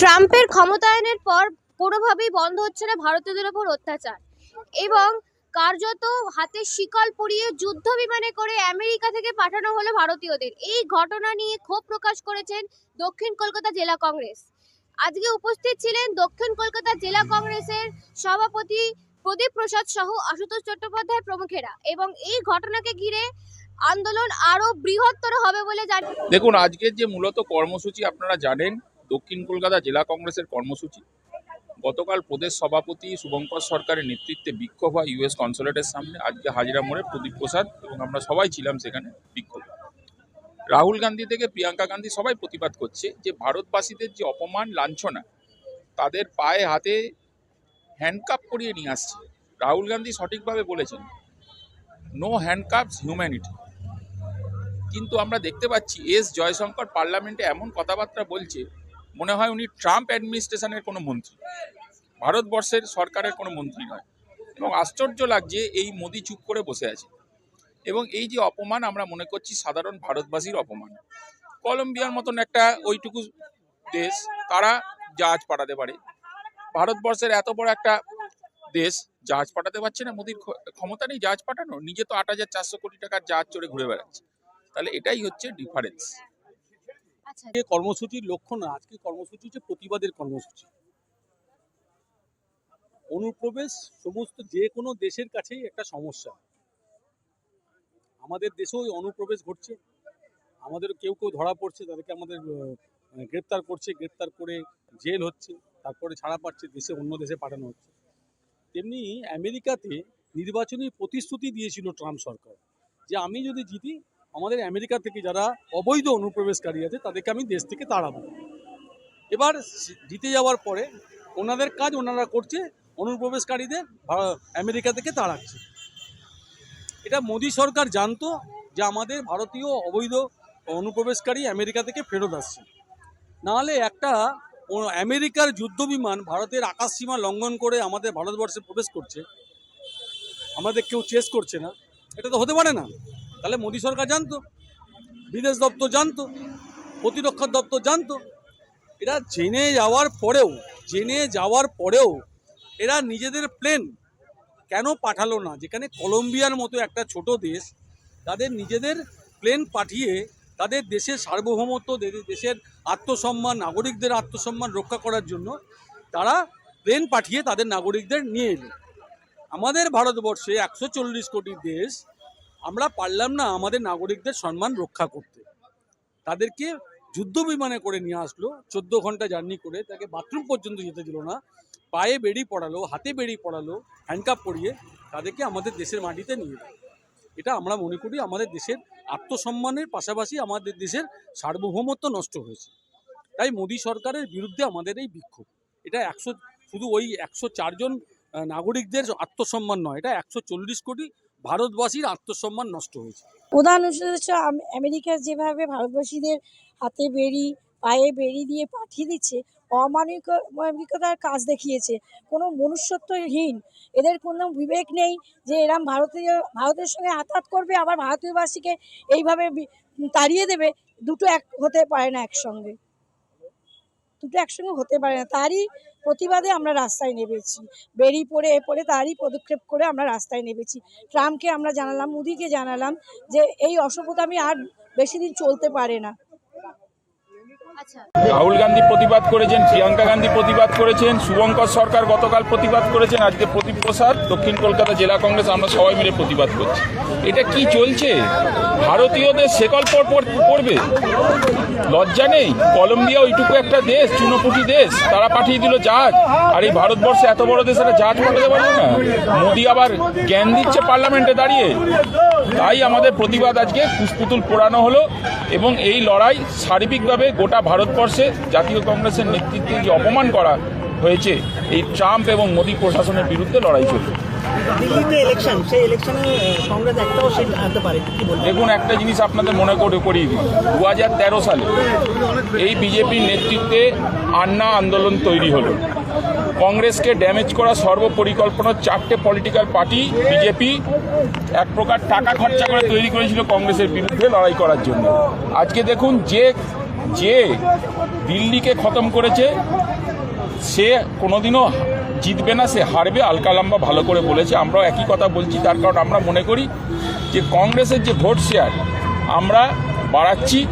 ট্রাম্পের ক্ষমতায়নের পর কোনোভাবেই বন্ধ হচ্ছে না ভারতীয়দের ওপর অত্যাচার। এবং কার্যত হাতে শিকল পরিয়ে যুদ্ধ বিমানে করে আমেরিকা থেকে পাঠানো হলো ভারতীয়দের। এই ঘটনা নিয়ে ক্ষোভ প্রকাশ করেছেন দক্ষিণ কলকাতা জেলা কংগ্রেস। আজকে উপস্থিত ছিলেন দক্ষিণ কলকাতা জেলা কংগ্রেসের সভাপতি প্রদীপ প্রসাদ সহ, আশুতোষ চট্টোপাধ্যায় প্রমুখেরা। এবং এই ঘটনাকে ঘিরে আন্দোলন আরও বৃহত্তর হবে বলে জানান দেখুন, আজকের যে মূলত কর্মসূচি, আপনারা জানেন দক্ষিণ কলকাতা জেলা কংগ্রেসের কর্মসূচি। গতকাল প্রদেশ সভাপতি শুভঙ্কর সরকারের নেতৃত্বে বিক্ষোভ হয় ইউএস কনসুলেটের সামনে। আজকে হাজিরা মোড়ে প্রদীপ প্রসাদ এবং আমরা সবাই ছিলাম সেখানে বিক্ষোভ। রাহুল গান্ধী থেকে প্রিয়াঙ্কা গান্ধী সবাই প্রতিবাদ করছে যে ভারতবাসীদের যে অপমান, লাঞ্ছনা, তাদের পায়ে হাতে হ্যান্ডকাপ করিয়ে নিয়ে আসছে। রাহুল গান্ধী সঠিকভাবে বলেছেন নো হ্যান্ডকাপস হিউম্যানিটি কিন্তু আমরা দেখতে পাচ্ছি এস জয়শঙ্কর পার্লামেন্টে এমন কথাবার্তা বলছে মনে হয় উনি ট্রাম্প অ্যাডমিনিস্ট্রেশনের কোনো মন্ত্রী। ভারতবর্ষের সরকারের কোনো মন্ত্রী নয়। এবং আশ্চর্য লাগছে এই মোদি চুপ করে বসে আছে। এবং এই যে অপমান আমরা মনে করছি সাধারণ ভারতবাসীর অপমান। কলম্বিয়ার মতন একটা ওইটুকু দেশ, তারা জাহাজ পাঠাতে পারে। ভারতবর্ষের এত বড় একটা দেশ, জাহাজ পাঠাতে পারছে না মোদির ক্ষ- ক্ষমতা নেই জাহাজ পাঠানো নিজে তো আট হাজার চারশো কোটি টাকার জাহাজ চড়ে ঘুরে বেড়াচ্ছে। তাহলে এটাই হচ্ছে ডিফারেন্স আচ্ছা কর্মসূচির লক্ষ্য না, আজকে কর্মসূচি হচ্ছে প্রতিবাদের কর্মসূচি। অনুপ্রবেশ সমস্ত যে কোনো দেশের কাছেই একটা সমস্যা। আমাদের দেশেও অনুপ্রবেশ ঘটছে। আমাদের কেউ কেউ ধরা পড়ছে, তাদেরকে আমাদের গ্রেপ্তার করছে, গ্রেপ্তার করে জেল হচ্ছে, তারপরে ছাড়া পাচ্ছে, দেশে অন্য দেশে পাঠানো হচ্ছে। তেমনি আমেরিকাতে নির্বাচনী প্রতিশ্রুতি দিয়েছিল ট্রাম্প সরকার যে, আমি যদি জিতি আমাদের আমেরিকা থেকে যারা অবৈধ অনুপ্রবেশকারী আছে, তাদেরকে আমি দেশ থেকে তাড়াবো। এবার জিতে যাওয়ার পরে ওনাদের কাজ ওনারা করছে, অনুপ্রবেশকারীদের আমেরিকা থেকে তাড়াচ্ছে। এটা মোদী সরকার জানতো যে আমাদের ভারতীয় অবৈধ অনুপ্রবেশকারী আমেরিকা থেকে ফেরত আসছে। নাহলে একটা আমেরিকার যুদ্ধ বিমান ভারতের আকাশ সীমা লঙ্ঘন করে আমাদের ভারতবর্ষে প্রবেশ করছে, আমাদের কেউ চেস করছে না। এটা তো হতে পারে না। তাহলে মোদী সরকার জানতো, বিদেশ দপ্তর জানতো, প্রতিরক্ষা দপ্তর জানতো। এরা জেনে যাওয়ার পরেও, জেনে যাওয়ার পরেও এরা নিজেদের প্লেন কেন পাঠালো না? যেখানে কলম্বিয়ার মতো একটা ছোট দেশ, তাদের নিজেদের প্লেন পাঠিয়ে তাদের দেশের সার্বভৌমত্ব দেশের আত্মসম্মান, নাগরিকদের আত্মসম্মান রক্ষা করার জন্য তারা প্লেন পাঠিয়ে তাদের নাগরিকদের নিয়ে এলো। আমাদের ভারতবর্ষে একশো চল্লিশ কোটি দেশ আমরা পারলাম না আমাদের নাগরিকদের সম্মান রক্ষা করতে। তাদেরকে যুদ্ধ বিমানে করে নিয়ে আসলো, চোদ্দ ঘণ্টা জার্নি করে, তাকে বাথরুম পর্যন্ত যেতে দিল না, পায়ে বেড়ি পড়ালো, হাতে বেড়ি পড়ালো হ্যান্ডকাপ পরিয়ে তাদেরকে আমাদের দেশের মাটিতে নিয়ে এলো। এটা আমরা মনে করি আমাদের দেশের আত্মসম্মানের পাশাপাশি আমাদের দেশের সার্বভৌমত্ব নষ্ট হয়েছে। তাই মোদী সরকারের বিরুদ্ধে আমাদের এই বিক্ষোভ। এটা একশো, শুধু ওই একশো চারজন নাগরিকদের আত্মসম্মান নয়, এটা একশো চল্লিশ কোটি ভারতবাসীর আত্মসম্মান নষ্ট হয়েছে। প্রধান উদ্দেশ্য আমেরিকা যেভাবে ভারতবাসীদের হাতে বেড়ি, পায়ে বেড়ি দিয়ে পাঠিয়ে দিচ্ছে, অমানবিক মানবিকতার কাজ দেখিয়েছে। কোনো মনুষ্যত্বহীন, এদের কোনো বিবেক নেই যে এরম ভারতীয় ভারতের সঙ্গে আঘাত করবে, আবার ভারতীয়বাসীকে এইভাবে তাড়িয়ে দেবে। দুটো এক হতে পারে না একসঙ্গে। দুটো একসঙ্গে হতে পারে না। তারই প্রতিবাদে আমরা রাস্তায় নেমেছি। বেরিয়ে পড়ে, এ পড়ে, তারই পদক্ষেপ করে আমরা রাস্তায় নেমেছি। ট্রাম্পকে আমরা জানালাম, মোদিকে জানালাম যে, এই অসভ্যতা আমি আর বেশি দিন চলতে পারে না। রাহুল গান্ধী প্রতিবাদ করেছেন, প্রিয়াঙ্কা গান্ধী প্রতিবাদ করেছেন, শুভঙ্কর সরকার গতকাল প্রতিবাদ করেছেন, আজকে প্রদীপ প্রসাদ, দক্ষিণ কলকাতা জেলা কংগ্রেস, আমরা সবাই মিলে প্রতিবাদ করছি। এটা কি চলছে? ভারতীয়দের পর পর- পড়বে। লজ্জা নেই। কলম্বিয়া ওইটুকু একটা দেশ, চুনোপুটি দেশ, তারা পাঠিয়ে দিল জাহাজ। আর এই ভারতবর্ষে এত বড় দেশ, একটা জাহাজ পাঠাতে পারবে না? মোদি আবার জ্ঞান দিচ্ছে পার্লামেন্টে দাঁড়িয়ে। তাই আমাদের প্রতিবাদ আজকে কুসপুতুল পোড়ানো হলো এবং এই লড়াই সার্বিকভাবে গোটা ভারতবর্ষে জাতীয় কংগ্রেসের নেতৃত্বে যে অপমান করা হয়েছে এই ট্রাম্প এবং মোদী প্রশাসনের বিরুদ্ধে লড়াই চলবে দেখুন একটা জিনিস আপনাদের মনে করে করিয়ে দিই। দু হাজার তেরো সালে এই বিজেপির নেতৃত্বে আন্না আন্দোলন তৈরি হলো। কংগ্রেসকে ড্যামেজ করা সর্বপরিকল্পনা চারটে পলিটিক্যাল পার্টি বিজেপি এক প্রকার টাকা খরচা করে তৈরি করেছিল কংগ্রেসের বিরুদ্ধে লড়াই করার জন্য। আজকে দেখুন যে যে দিল্লিকে খতম করেছে, সে কোনোদিনও জিতবে না, সে হারবে। আলকা লম্বা ভালো করে বলেছে। আমরাও একই কথা বলছি, তার কারণ আমরা মনে করি যে কংগ্রেসের যে ভোট শেয়ার, আমরা বাড়াচ্ছি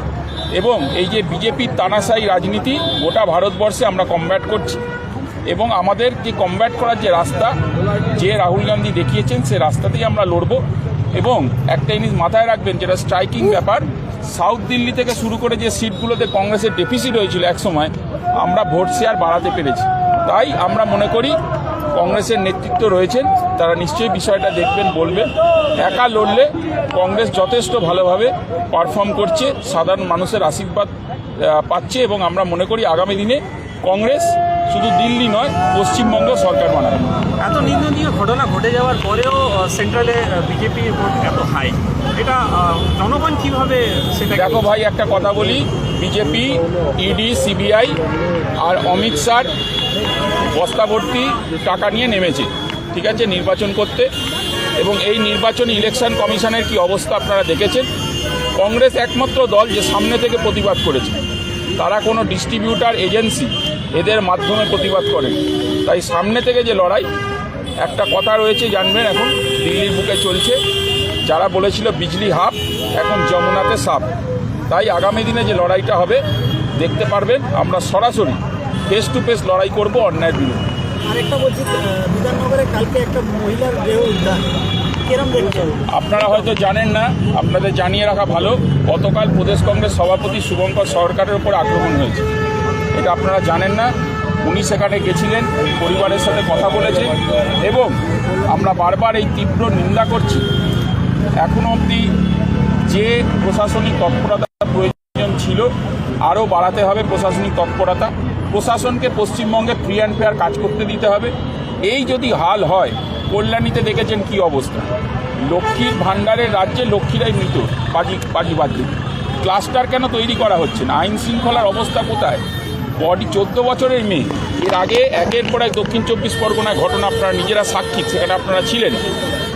এবং এই যে বিজেপির তানাশাই রাজনীতি, গোটা ভারতবর্ষে আমরা কমব্যাট করছি। এবং আমাদের যে কমব্যাট করার যে রাস্তা, যে রাহুল গান্ধী দেখিয়েছেন, সে রাস্তাতেই আমরা লড়ব। এবং একটা জিনিস মাথায় রাখবেন, যেটা স্ট্রাইকিং ব্যাপার সাউথ দিল্লি থেকে শুরু করে যে সিটগুলোতে কংগ্রেসের ডেফিসিট হয়েছিল একসময় আমরা ভোট শেয়ার বাড়াতে পেরেছি। তাই আমরা মনে করি কংগ্রেসের নেতৃত্ব রয়েছেন, তারা নিশ্চয়ই বিষয়টা দেখবেন, বলবেন। একা লড়লে কংগ্রেস যথেষ্ট ভালোভাবে পারফর্ম করছে, সাধারণ মানুষের আশীর্বাদ পাচ্ছে এবং আমরা মনে করি আগামী দিনে কংগ্রেস শুধু দিল্লি নয়, পশ্চিমবঙ্গ সরকার বানাবে। এত নিন্দনীয় ঘটনা ঘটে যাওয়ার পরেও সেন্ট্রালে বিজেপির ভোট এত হাই এটা জনগণ কীভাবে সেটা দেখো ভাই, একটা কথা বলি। বিজেপি ইডি সিবিআই আর অমিত শাহ বস্তা ভর্তি টাকা নিয়ে নেমেছে, ঠিক আছে, নির্বাচন করতে। এবং এই নির্বাচন ইলেকশন কমিশনের কি অবস্থা আপনারা দেখেছেন? কংগ্রেস একমাত্র দল যে সামনে থেকে প্রতিবাদ করেছে। তারা কোনো ডিস্ট্রিবিউটার এজেন্সি এদের মাধ্যমে প্রতিবাদ করেন তাই সামনে থেকে যে লড়াই, একটা কথা রয়েছে, জানবেন এখন, দিল্লির বুকে চলছে। যারা বলেছিল বিজলি হাফ এখন যমুনাতে সাপ তাই আগামী দিনে যে লড়াইটা হবে দেখতে পারবেন আমরা সরাসরি ফেস টু ফেস লড়াই করব অন্যায়ের বিরুদ্ধে। আরেকটা বলছি বিধাননগরে কালকে একটা মহিলার দেহ উদ্ধার। আপনারা হয়তো জানেন না আপনাদের জানিয়ে রাখা ভালো গতকাল প্রদেশ কংগ্রেস সভাপতি শুভঙ্কর সরকারের উপর আক্রমণ হয়েছে। এটা আপনারা জানেন না উনি সেখানে গেছিলেন পরিবারের সাথে কথা বলেছেন এবং আমরা বারবার এই তীব্র নিন্দা করছি এখনও অবধি যে প্রশাসনিক তৎপরতা প্রয়োজন ছিল, আরও বাড়াতে হবে প্রশাসনিক তৎপরতা। প্রশাসনকে পশ্চিমবঙ্গে ফ্রি অ্যান্ড ফেয়ার কাজ করতে দিতে হবে। এই যদি হাল হয়, কল্যাণীতে দেখেছেন কি অবস্থা? লক্ষ্মীর ভাণ্ডারের রাজ্যে লক্ষ্মীরাই মৃত বাজি বাজি বাদ ক্লাস্টার কেন তৈরি করা হচ্ছে না? আইন শৃঙ্খলার অবস্থা কোথায়? বডি চোদ্দ বছরের মেয়ে। এর আগে একের পর এক দক্ষিণ চব্বিশ পরগনায় ঘটনা, আপনারা নিজেরা সাক্ষী, সেখানে আপনারা ছিলেন।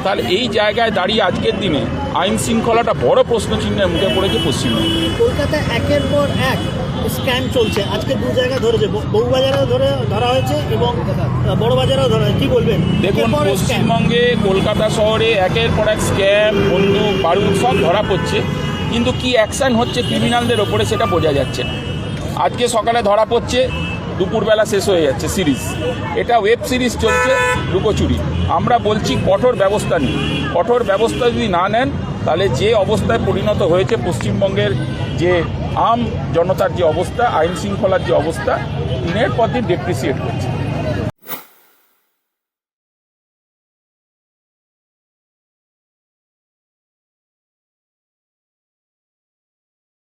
তাহলে এই জায়গায় দাঁড়িয়ে আজকের দিনে আইন শৃঙ্খলাটা বড় প্রশ্ন চিহ্নের মুখে পড়েছে পশ্চিমবঙ্গে। কলকাতায় একের পর এক স্ক্যাম চলছে। আজকে দু জায়গায় ধরেছে বউ- বউবাজারেও ধরে ধরা হয়েছে এবং বড়বাজারেও ধরা হয়েছে। কি বলবেন? দেখুন। পশ্চিমবঙ্গে কলকাতা শহরে একের পর এক স্ক্যাম বন্দুক বারুদ সব ধরা পড়ছে। কিন্তু কি অ্যাকশন হচ্ছে ক্রিমিনালদের ওপরে সেটা বোঝা যাচ্ছে না। আজকে সকালে ধরা পড়ছে দুপুরবেলা শেষ হয়ে যাচ্ছে সিরিজ। এটা ওয়েব সিরিজ চলছে, লুকোচুরি। আমরা বলছি কঠোর ব্যবস্থা নিন। কঠোর ব্যবস্থা যদি না নেন, তাহলে যে অবস্থায় পরিণত হয়েছে পশ্চিমবঙ্গের যে আম জনতার যে অবস্থা, আইন শৃঙ্খলার যে অবস্থা, দিনের পর দিন ডেপ্রিসিয়েট করছে